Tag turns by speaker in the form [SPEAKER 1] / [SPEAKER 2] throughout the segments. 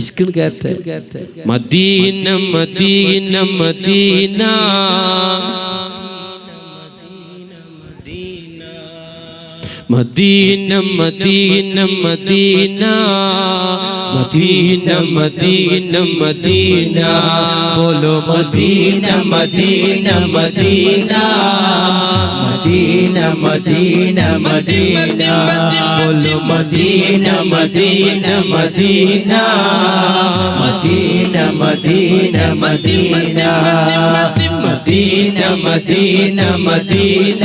[SPEAKER 1] ഇഷ്കിൻ കയറട്ടെ Medina Medina Medina. Medina Medina Medina. Medina Medina Medina.
[SPEAKER 2] ബോലോ Medina Medina Medina. Medina Medina Medina. ബോലോ Medina Medina Medina. Medina Medina Medina. Medina Medina Medina.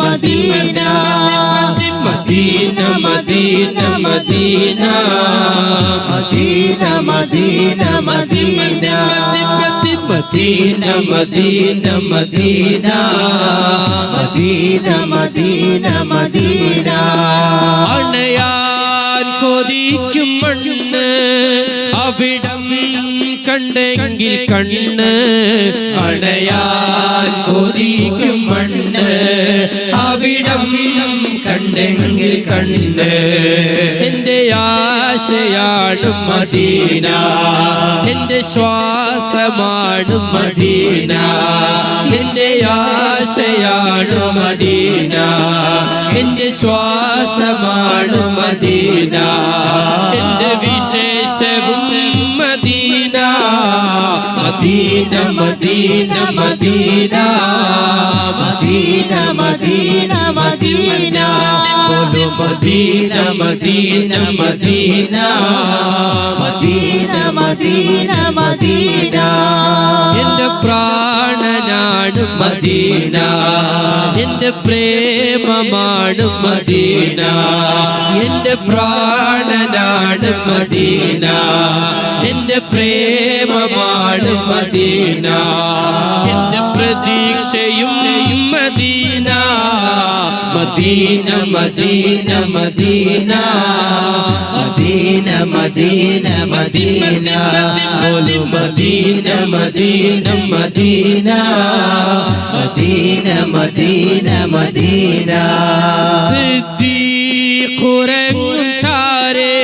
[SPEAKER 2] Medina
[SPEAKER 1] Medina Medina Medina.
[SPEAKER 2] Medina Medina Medina.
[SPEAKER 1] Medina Medina Medina.
[SPEAKER 2] Medina Medina Medina.
[SPEAKER 1] അണയാൻ കൊതിക്കും മണ്ണ് അവിടം കണ്ടെങ്കിൽ കണ്ണ്
[SPEAKER 2] അണയാൻ കൊതിക്കും മണ്ണ്. അവിടം കണ്ടെങ്കിൽ കണ്ണ്
[SPEAKER 1] എന്റെ ആശയാണ് മദീന. എന്റെ ശ്വാസമാണ് മദീന. എന്റെ ആശയാണ് മദീന. എന്റെ ശ്വാസമാണ് മദീന. എന്റെ വിശേഷവും Medina. Medina Medina Medina.
[SPEAKER 2] Medina Medina Medina.
[SPEAKER 1] Medina Medina Medina.
[SPEAKER 2] Medina Medina Medina.
[SPEAKER 1] പ്രാണനാണ് Medina. എന്റെ പ്രേമമാണ് മദീന. എന്റെ പ്രാണനാണ് മദീന. എന്റെ പ്രേമമാണ് മദീന. എന്റെ പ്രതീക്ഷയും Medina. Medina Medina Medina.
[SPEAKER 2] Medina Medina Medina.
[SPEAKER 1] ബോലോ Medina Medina Medina.
[SPEAKER 2] Medina Medina Medina.
[SPEAKER 1] സിദ്ദീഖുറങ്ങും ചാരേ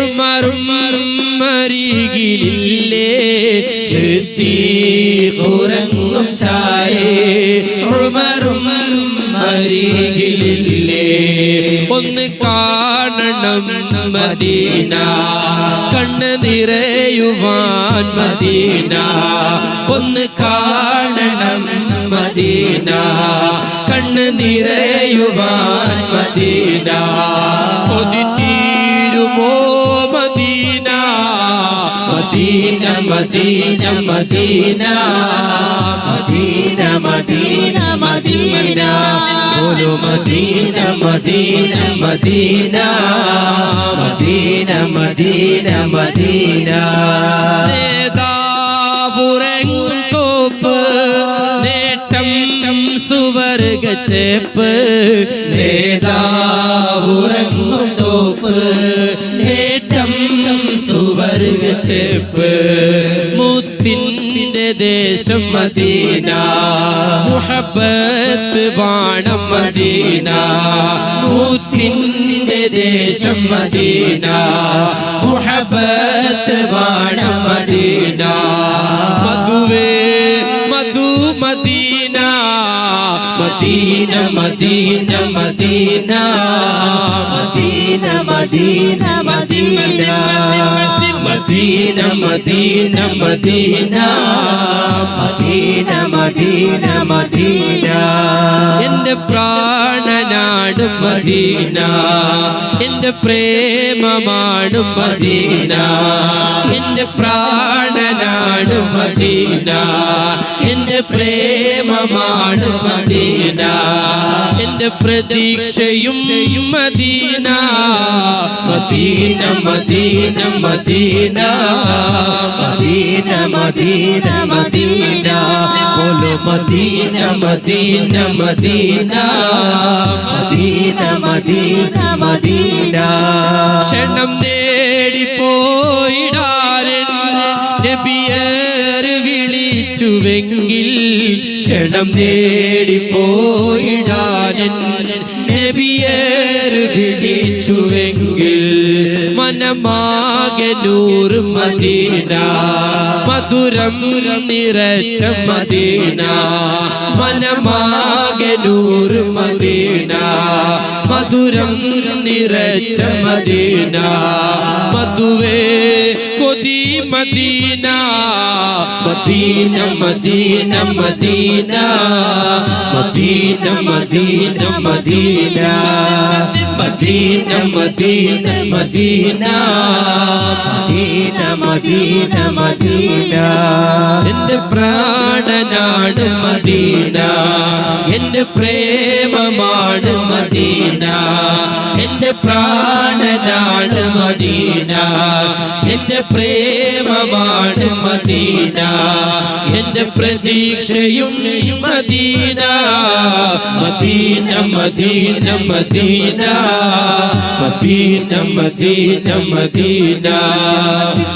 [SPEAKER 1] ഉമറും മരികിലില്ലേ? സിദ്ദീഖുറങ്ങും ചാരേ ഉമർ മരികിലില്ലേ? ഒന്ന് കാണണം മദീന. കണ്ണ് നിറയുവാൻ മദീന. ഒന്ന് കാണണം മദീന. കണ്ണ് നിറയുവാൻ Medina. കൊതിത്തീരുമോ Medina Medina Medina Medina
[SPEAKER 2] Medina.
[SPEAKER 1] ഓരോ Medina Medina Medina
[SPEAKER 2] Medina Medina Medina.
[SPEAKER 1] തോപ്പ് നേട്ടം സുവർഗ ചേപ്പ്.
[SPEAKER 2] നേതാവുറങ്ങും തോപ്പ് നേട്ടം സുവർഗ
[SPEAKER 1] ചേപ്പ്. ദേശം മദീന. മുഹബത്ത് വാണം മദീന. മൂത്തിന്റെ ദേശം മദീന. മുഹബത്ത് വാണം മദീന. മധുവേ മധു Medina. Medina Medina Medina.
[SPEAKER 2] Medina Medina Medina.
[SPEAKER 1] Medina Medina Medina.
[SPEAKER 2] Medina Medina Medina.
[SPEAKER 1] എന്റെ പ്രാണനാട് മദീന. എന്റെ പ്രേമമാണ് മദീന. എന്റെ പ്രാണനാട് മദീന. എന്റെ പ്രേമമാണ് മദീന. എന്റെ പ്രതീക്ഷയും Medina. Medina Medina Medina.
[SPEAKER 2] Medina Medina Medina.
[SPEAKER 1] ബോലോ Medina Medina Medina.
[SPEAKER 2] Medina Medina Medina.
[SPEAKER 1] ക്ഷണം നേടിപ്പോയിടാരൻ നബിയർ വിളിച്ചുവെങ്കിൽ ക്ഷണം നേടിപ്പോയിടാരൻ നബിയർ വിളിച്ചുവെങ്കിൽ മനമാകെ നൂറ് മദീന മധുരം നിറച്ച മദീന. മനമാകെ നൂറ് മദീന മധുരം നിറച്ച മദീന. മധുവേ കൊതി Medina Medina Medina Medina Medina Medina Medina Medina Medina Medina
[SPEAKER 2] Medina Medina Medina
[SPEAKER 1] എന്റെ പ്രാണനാട് മദീന എന്റെ പ്രേമമാണ് മദീന എന്റെ പ്രാണനാട് മദീന എന്റെ പ്രേമമാണ് മദീന. എന്റെ പ്രതീക്ഷയും Medina. Medina Medina Medina. Medina Medina Medina.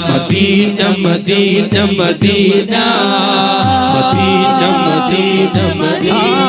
[SPEAKER 1] Medina Medina Medina. Medina Medina Medina.